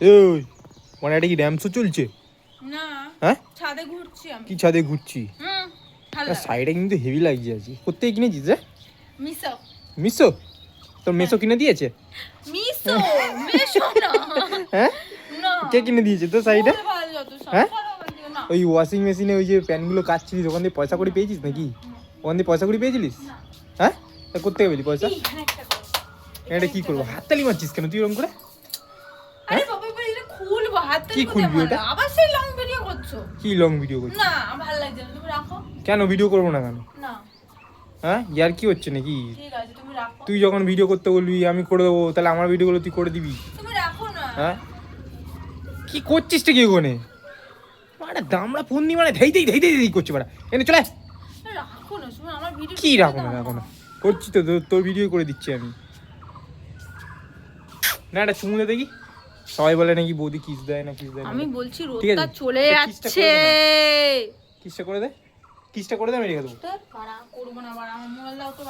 এই মানে এটা কি র্যাম শো চলছে? না হ্যাঁ? ছাদে ঘুরছি আমি। কি ছাদে ঘুরছি? হুম সাইডে কিন্তু হেভি লাগছে আছি। কোথায় কিনেছিস রে? মিশো। মিশো? তোর মেসো কিনে দিয়েছে? না। হ্যাঁ? কে কিনে দিয়েছে তোর সাইডে হ্যাঁ? ওই ওয়াশিং মেশিনে ওই যে প্যান্টগুলো কাচ্ছিলিস ওখান থেকে পয়সা করে পেয়েছিস নাকি? ওখান থেকে পয়সা করে পেয়েছিলিস? হ্যাঁ? তা কোথেকে পেলি পয়সা? এটা কি করব? হাততালি মারছিস কেন তুই ওরকম করে আরে বাবা এবার এটা খুলবো হাত কি খুলবি ওটা? আবার সেই লং ভিডিও করছ? কি লং ভিডিও করছিস না ভালো লাগছে না। তুমি রাখো। কেন ভিডিও করব না কেন? না। হ্যাঁ? ইয়ার কি হচ্ছে নাকি? ঠিক আছে তুমি রাখো। তুই যখন ভিডিও করতে বলবি আমি করে দেবো তাহলে আমার ভিডিওগুলো তুই করে দিবি। তুমি রাখো না। হ্যাঁ? কি করছিস কি ওখানে? মানে দামড়া ফোন দিয়ে মানে ধেই ধেই ধেই ধেই করছে বাড়া। এনে চলে। রাখো না শুনো আমার ভিডিও কি রাখো না রাখো না। করছি তো তোর- তোর ভিডিও করে দিচ্ছি আমি। না এটা চুমু দেখি। সবাই বলে নাকি বৌদি কিস দেয় না কিস দেয় আমি বলছি রোদটা চলে কিসটা করে যাচ্ছে। কিসটা করে দে কিসটা করে দে আমি রেখে দেবো। করব না বাড়া আমার মোবাইল তো